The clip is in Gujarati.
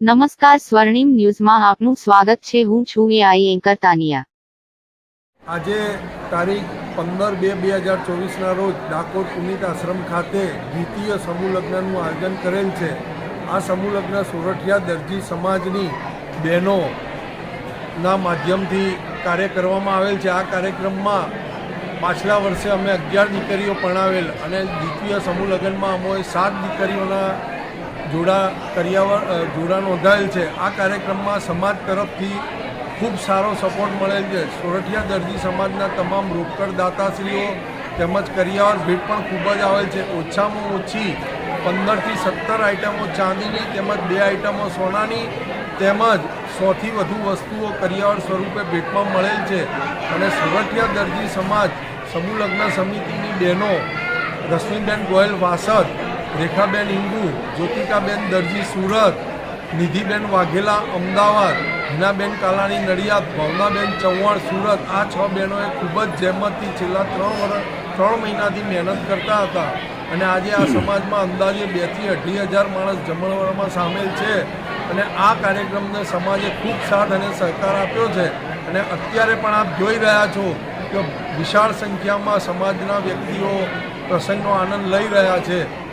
નમસ્કાર સ્વર્ણિમ ન્યૂઝમાં આપનું સ્વાગત છે. હું છું એઆઈ આઈ એન્કર તાનિયા. આજે તારીખ પંદર બે બે હજાર ચોવીસના રોજ ડાકોર પુનિત આશ્રમ ખાતે દ્વિતીય સમૂહ લગ્નનું આયોજન કરેલ છે. આ સમૂહ લગ્ન સોરઠિયા દરજી સમાજની બહેનોના માધ્યમથી કાર્ય કરવામાં આવેલ છે. આ કાર્યક્રમમાં પાછલા વર્ષે અમે અગિયાર દીકરીઓ પરણાવેલ અને દ્વિતીય સમૂહ લગ્નમાં સાત દીકરીઓના જોડા કર્યા જોડા નોંધાયેલ છે. આ કાર્યક્રમમાં સમાજ તરફથી ખૂબ સારો સપોર્ટ મળેલ છે. સોરઠિયા દરજી સમાજના તમામ રોકડદાતાશ્રીઓ તેમજ કરિયાવર ભેટ પણ ખૂબ જ આવેલ છે. ઓછામાં ઓછી પંદરથી સત્તર આઇટમો ચાંદીની તેમજ બે આઇટમો સોનાની તેમજ સોથી વધુ વસ્તુઓ કરિયાવર સ્વરૂપે ભેટમાં મળેલ છે. અને સોરઠિયા દરજી સમાજ સમૂહ લગ્ન સમિતિની બહેનો રશ્મિબેન ગોયલ વાસદ રેખાબેન ઇંગુ, જ્યોતિકાબેન દરજી સુરત, નિધિબેન વાઘેલા અમદાવાદ, હિનાબેન કાલાણી નડિયાદ, ભાવનાબેન ચૌહાણ સુરત, આ છ બહેનોએ ખૂબ જ જહેમતથી છેલ્લા ત્રણ વર્ષ ત્રણ મહિનાથી મહેનત કરતા હતા. અને આજે આ સમાજમાં અંદાજે બેથી અઢી હજાર માણસ જમણવારમાં સામેલ છે. અને આ કાર્યક્રમને સમાજે ખૂબ સાથ અને સહકાર આપ્યો છે. અને અત્યારે પણ આપ જોઈ રહ્યા છો કે વિશાળ સંખ્યામાં સમાજના વ્યક્તિઓ પ્રસંગનો આનંદ લઈ રહ્યા છે.